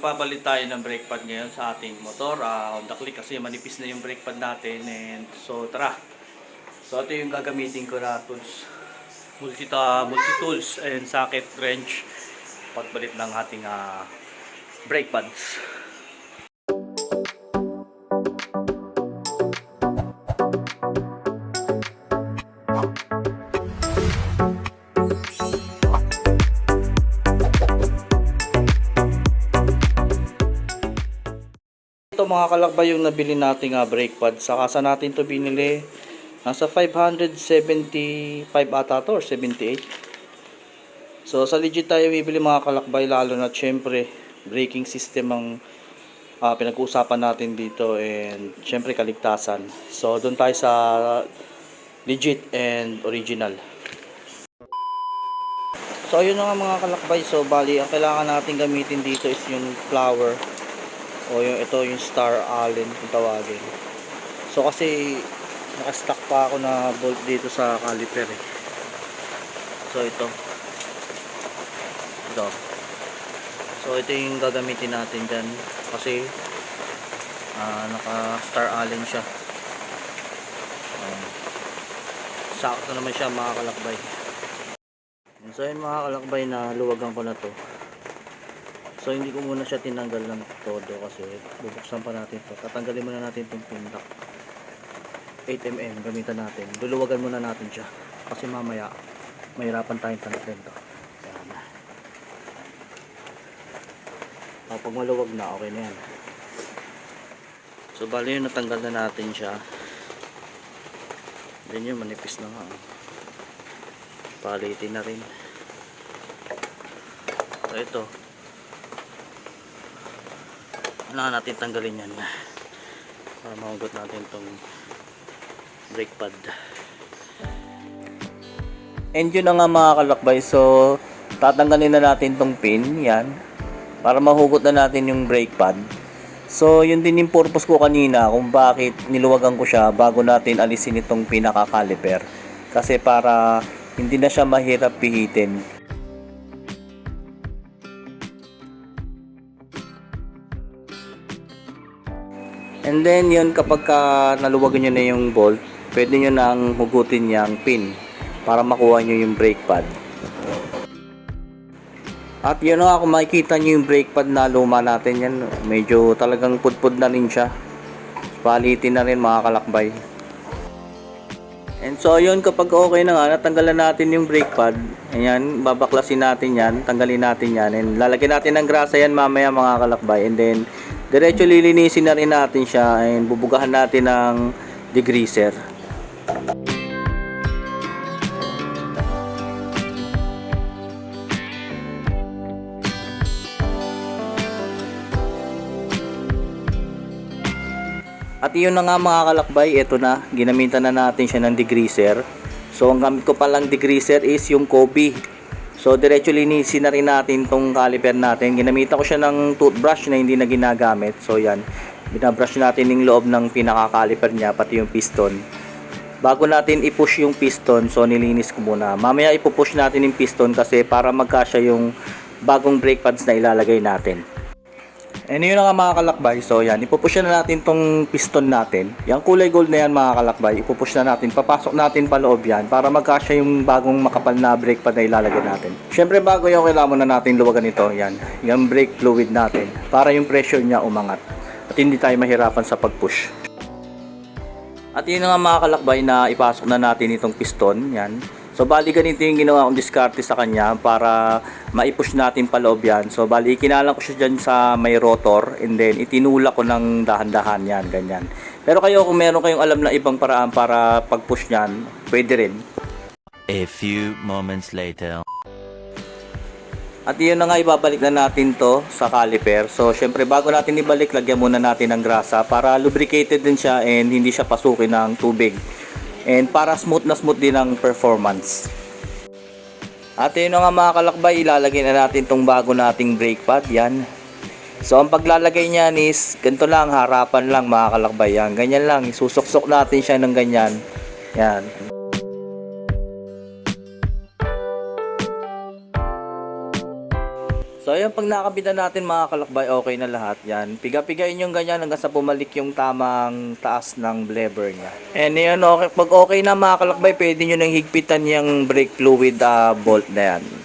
magpapalit tayo ng brake pad ngayon sa ating motor. Ah, Honda Click kasi manipis na yung brake pad natin. And so tara. So ito yung gagamitin ko na tools. Multi, multi tools and socket wrench pagbalit ng ating ah, brake pads. Ito mga kalakbay yung nabili nating ah, brake pad. Saka sa natin to binili? Nasa 575 ata to or 78. So sa legit tayo bibili mga kalakbay lalo na syempre braking system ang ah, pinag-uusapan natin dito and syempre kaligtasan. So doon tayo sa legit and original. So ayun na nga mga kalakbay. So bali ang kailangan natin gamitin dito is yung flower o yung ito yung star allen kung tawagin. So kasi naka-stock pa ako na bolt dito sa caliper eh. So ito. Ito. So ito yung gagamitin natin dyan kasi ah, naka-star allen siya. Um, sakto naman siya mga kalakbay. So yun mga na luwagan ko na to. So hindi ko muna siya tinanggal ng todo kasi bubuksan pa natin to. Tatanggalin muna natin itong pinlock. 8mm gamitan natin. Luluwagan muna natin siya. Kasi mamaya mahirapan tayong tanggalin to. Yan. O, pag maluwag na, okay na yan. So bali yun, natanggal na natin siya. Then yun, manipis na nga. Palitin na rin. So ito, kailangan natin tanggalin yan. Para mahugot natin itong brake pad. And yun na nga mga kalakbay so tatanggalin na natin tong pin yan para mahugot na natin yung brake pad. So yun din yung purpose ko kanina kung bakit niluwagan ko siya bago natin alisin itong pinaka caliper kasi para hindi na siya mahirap pihitin And then yun kapag ka naluwagan nyo na yung bolt, pwede nyo nang hugutin yung pin para makuha nyo yung brake pad. At yun nga kung makikita nyo yung brake pad na luma natin yan, medyo talagang pudpud na rin siya. Palitin na rin mga kalakbay. And so yun kapag okay na nga, natanggalan natin yung brake pad, ayan, babaklasin natin yan, tanggalin natin yan, and lalagyan natin ng grasa yan mamaya mga kalakbay, and then diretso lilinisin na rin natin siya, and bubugahan natin ng degreaser. At yun na nga mga kalakbay, ito na, ginamitan na natin siya ng degreaser. So ang gamit ko palang degreaser is yung Kobe. So diretso linisin na rin natin tong caliper natin. Ginamitan ko siya ng toothbrush na hindi na ginagamit. So yan, binabrush natin yung loob ng pinaka-caliper niya, pati yung piston. Bago natin i-push yung piston, so nilinis ko muna. Mamaya ipupush natin yung piston kasi para magkasya yung bagong brake pads na ilalagay natin. And yun na nga mga kalakbay. So yan, ipupush na natin tong piston natin. Yung kulay gold na yan mga kalakbay, ipupush na natin. Papasok natin pa loob yan para magkasya yung bagong makapal na brake pad na ilalagay natin. Syempre bago yung kailangan muna natin luwagan ito, yan. Yung brake fluid natin para yung pressure niya umangat. At hindi tayo mahirapan sa pag-push. At yun na nga mga kalakbay na ipasok na natin itong piston. Yan. So bali ganito yung ginawa kong diskarte sa kanya para maipush natin paloob yan. So bali kinalang ko siya dyan sa may rotor and then itinulak ko ng dahan-dahan yan, ganyan. Pero kayo kung meron kayong alam na ibang paraan para pag-push yan, pwede rin. A few moments later. At yun na nga ibabalik na natin to sa caliper. So syempre bago natin ibalik, lagyan muna natin ng grasa para lubricated din siya and hindi siya pasukin ng tubig. And para smooth na smooth din ang performance. At yun nga mga kalakbay, ilalagay na natin tong bago nating brake pad. Yan. So ang paglalagay niyan is ganito lang, harapan lang mga kalakbay. Yan. Ganyan lang, isusuksok natin siya ng ganyan. Yan. So ayan, pag nakabitan natin mga kalakbay, okay na lahat yan. Piga-pigayin yung ganyan hanggang sa pumalik yung tamang taas ng lever niya. And yun, okay, pag okay na mga kalakbay, pwede nyo nang higpitan yung brake fluid ah, bolt na yan.